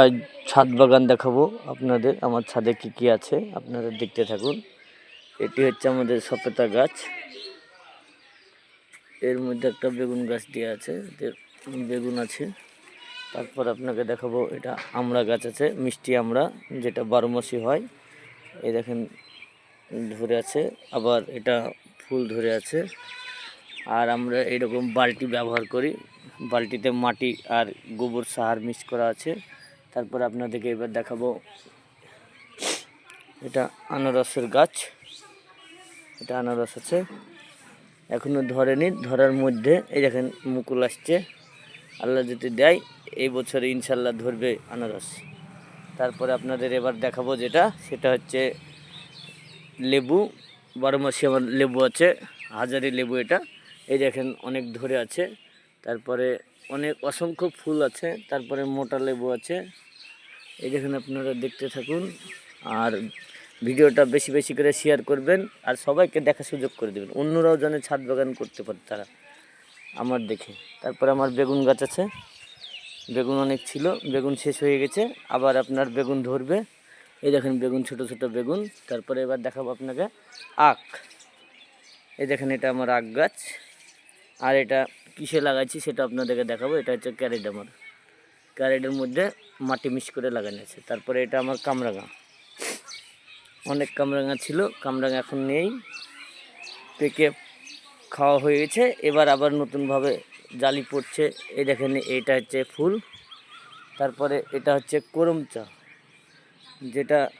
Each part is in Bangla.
আজ ছাদ বাগান দেখাবো আপনাদের, আমার ছাদে কি কি আছে, আপনারা দেখতে থাকুন। এটি হচ্ছে আমাদের সপেতা গাছ। এর মধ্যে একটা বেগুন গাছ দেওয়া আছে বেগুন আছে। তারপর আপনাকে দেখাবো, এটা আমড়া গাছ আছে, মিষ্টি আমড়া, যেটা বারো মাসি হয়। এই দেখেন, ধরে আছে, আবার এটা ফুল ধরে আছে। আর আমরা এরকম বালতি ব্যবহার করি বালতিতে মাটি আর গোবর সার মিক্স করা আছে। তারপর আপনাদেরকে এবার দেখাবো এটা আনারসের গাছ। এটা আনারস আছে। এখনও ধরেনি, ধরার মধ্যে এই দেখেন মুকুল আসছে। আল্লাহ যদি দেয়, এই বছরে ইনশাল্লাহ ধরবে আনারস। তারপরে আপনাদের এবার দেখাবো যেটা, সেটা হচ্ছে লেবু। বারো মাসে আমার লেবু আছে, হাজারি লেবু এটা। এই দেখেন অনেক ধরে আছে। তারপরে অনেক অসংখ্য ফুল আছে, তারপরে মোটা লেবু আছে। এই দেখেন আপনারা দেখতে থাকুন, আর ভিডিওটা বেশি বেশি করে শেয়ার করবেন, আর সবাইকে দেখা সুযোগ করে দেবেন। অন্যরাও যেন ছাদ বাগান করতে পারে তারা, আমার দেখে। তারপরে আমার বেগুন গাছ আছে। বেগুন অনেক ছিল, বেগুন শেষ হয়ে গেছে, আবার আপনার বেগুন ধরবে। এই দেখেন বেগুন, ছোট ছোট বেগুন। তারপরে এবার দেখাবো আপনাকে আখ। এই দেখেন এটা আমার আখ গাছ, আর এটা কিসে লাগাইছি সেটা আপনাদেরকে দেখাবো। এটা হচ্ছে ক্যারেট আমার। ক্যারেটের মধ্যে মাটি মিক্স করে লাগানো আছে। তারপরে এটা আমার কামরাঙা। অনেক কামরাঙা ছিল, কামরাঙা এখন নেই। পেকে খাওয়া হয়ে গেছে। এবার আবার নতুনভাবে জালি পড়ছে। এই দেখেন এইটা হচ্ছে ফুল। তারপরে এটা হচ্ছে করম চা। যেটা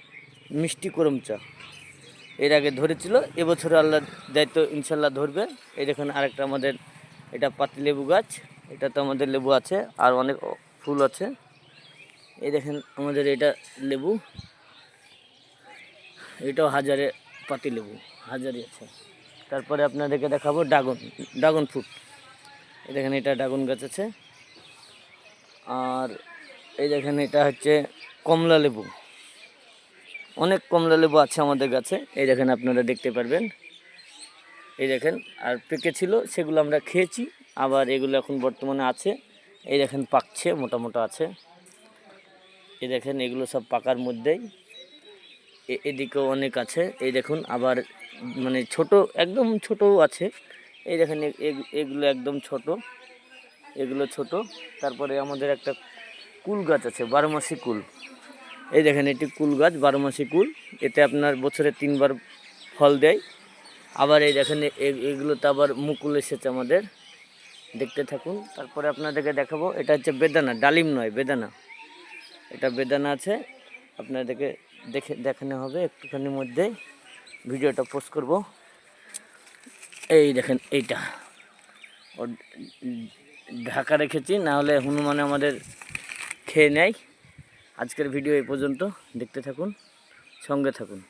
মিষ্টি করম চা। এর আগে ধরেছিল, এবছর আল্লাহ দায়িত্ব ইনশাল্লাহ ধরবে। এই দেখুন, আরেকটা আমাদের এটা পাতিলেবু গাছ এটা তো আমাদের লেবু আছে, আর অনেক ফুল আছে। এই দেখেন আমাদের এটা লেবু। এটাও হাজারে পাতিলেবু হাজারি আছে। তারপরে আপনাদেরকে দেখাবো ড্রাগন ড্রাগন ফ্রুট। এই দেখেন এটা ড্রাগন গাছ আছে। আর এই দেখেন এটা হচ্ছে কমলা লেবু। অনেক কমলা লেবু আছে আমাদের গাছে। এই দেখেন আপনারা দেখতে পারবেন। এই দেখেন, আর পেকে ছিল, সেগুলো আমরা খেয়েছি। আবার এগুলো এখন বর্তমানে আছে। এই দেখেন, পাকছে মোটা মোটা আছে। এই দেখেন, এগুলো সব পাকার মধ্যেই। এদিকেও অনেক আছে। এই দেখুন, আবার মানে ছোট, একদম ছোটও আছে। এই দেখেন এগুলো একদম ছোট। এগুলো ছোট। তারপরে আমাদের একটা কুল গাছ আছে বারো মাসি কুল। এই দেখেন, এটি কুল গাছ বারো মাসি কুল। এতে আপনার বছরে তিনবার ফল দেয়। আবার এই দেখেন এগুলোতে আবার মুকুল এসেছে আমাদের। দেখতে থাকুন। তারপরে আপনাদেরকে দেখাবো, এটা হচ্ছে বেদানা, ডালিম নয়, বেদানা। এটা বেদানা আছে। আপনাদেরকে দেখে, দেখানো হবে একটুখানির মধ্যে। ভিডিওটা পোস্ট করব। এই দেখেন, এইটা। ও, ঢাকা রেখেছি, না হলে হনুমানে আমাদের খেয়ে নেয়। আজকের ভিডিও এই পর্যন্ত। দেখতে থাকুন, সঙ্গে থাকুন।